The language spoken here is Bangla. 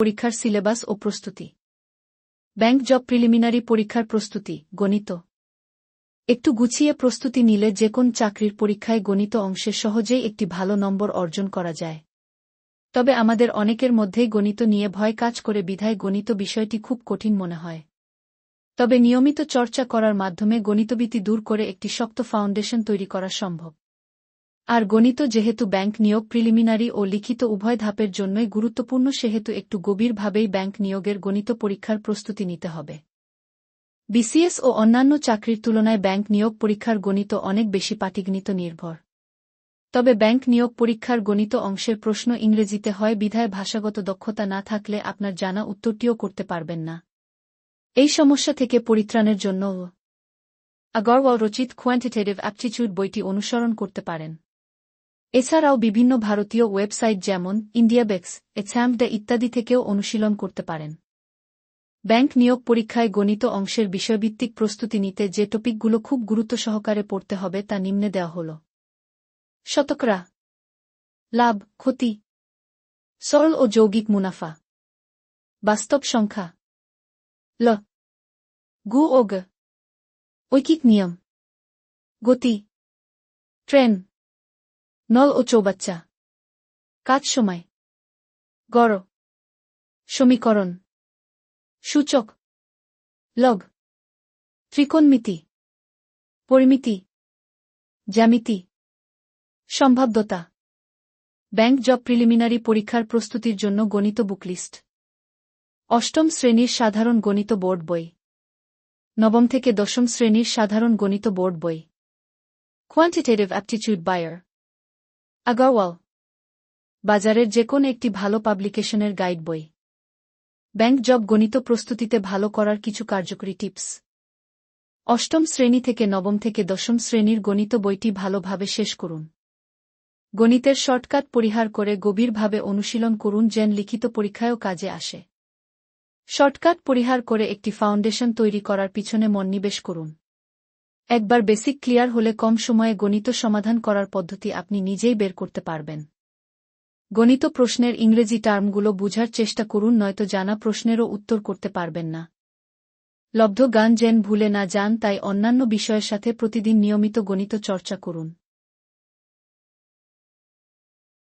পরীক্ষার সিলেবাস ও প্রস্তুতি। ব্যাংক জব প্রিলিমিনারি পরীক্ষার প্রস্তুতি, গণিত। একটু গুছিয়ে প্রস্তুতি নিলে যে কোন চাকরির পরীক্ষায় গণিত অংশে সহজেই একটি ভালো নম্বর অর্জন করা যায়। তবে আমাদের অনেকের মধ্যেই গণিত নিয়ে ভয় কাজ করে বিধায় গণিত বিষয়টি খুব কঠিন মনে হয়। তবে নিয়মিত চর্চা করার মাধ্যমে গণিতবিতি দূর করে একটি শক্ত ফাউন্ডেশন তৈরি করা সম্ভব। আর গণিত যেহেতু ব্যাংক নিয়োগ প্রিলিমিনারি ও লিখিত উভয় ধাপের জন্যই গুরুত্বপূর্ণ, সেহেতু একটু গভীরভাবেই ব্যাংক নিয়োগের গণিত পরীক্ষার প্রস্তুতি নিতে হবে। বিসিএস ও অন্যান্য চাকরির তুলনায় ব্যাংক নিয়োগ পরীক্ষার গণিত অনেক বেশি পাটিগণিত নির্ভর। তবে ব্যাংক নিয়োগ পরীক্ষার গণিত অংশের প্রশ্ন ইংরেজিতে হয়, বিধায় ভাষাগত দক্ষতা না থাকলে আপনার জানা উত্তরটিও করতে পারবেন না। এই সমস্যা থেকে পরিত্রাণের জন্য আগরওয়াল রচিত কোয়ান্টিটেটিভ অ্যাপটিচিউড বইটি অনুসরণ করতে পারেন। এছাড়াও বিভিন্ন ভারতীয় ওয়েবসাইট যেমন ইন্ডিয়াবেক্স এছামডা ইত্যাদি থেকেও অনুশীলন করতে পারেন। ব্যাংক নিয়োগ পরীক্ষায় গণিত অংশের বিষয়ভিত্তিক প্রস্তুতি নিতে যে টপিকগুলো খুব গুরুত্ব সহকারে পড়তে হবে তা নিম্নে দেওয়া হল। শতকরা লাভ, ক্ষতি, সরল ও যৌগিক মুনাফা, বাস্তব সংখ্যা, ল, গু ও ঐকিক নিয়ম, গতি, ট্রেন নল ও চৌবাচ্চা। কাজ সময়। গড়। সমীকরণ। সূচক। লগ। ত্রিকোণমিতি। পরিমিতি। জ্যামিতি। সম্ভাব্যতা। ব্যাংক জব প্রিলিমিনারি পরীক্ষার প্রস্তুতির জন্য গণিত বুকলিস্ট অষ্টম শ্রেণির সাধারণ গণিত বোর্ড বই। নবম থেকে দশম শ্রেণির সাধারণ গণিত বোর্ড বই। কোয়ান্টিটেটিভ অ্যাপটিচিউড বায়ার আগারওয়াল বাজারের যে কোনো একটি ভালো পাবলিকেশনের গাইড বই। ব্যাংক জব গণিত প্রস্তুতিতে ভালো করার কিছু কার্যকরী টিপস। অষ্টম শ্রেণি থেকে নবম থেকে দশম শ্রেণির গণিত বইটি ভালোভাবে শেষ করুন। গণিতের শর্টকাট পরিহার করে গভীরভাবে অনুশীলন করুন যেন লিখিত পরীক্ষায়ও কাজে আসে। শর্টকাট পরিহার করে একটি ফাউন্ডেশন তৈরি করার পিছনে মনোনিবেশ করুন। একবার বেসিক ক্লিয়ার হলে কম সময়ে গণিত সমাধান করার পদ্ধতি আপনি নিজেই বের করতে পারবেন। গণিত প্রশ্নের ইংরেজি টার্মগুলো বুঝার চেষ্টা করুন, নয়তো জানা প্রশ্নেরও উত্তর করতে পারবেন না। লব্ধ গান যেন ভুলে না যান, তাই অন্যান্য বিষয়ের সাথে প্রতিদিন নিয়মিত গণিত চর্চা করুন।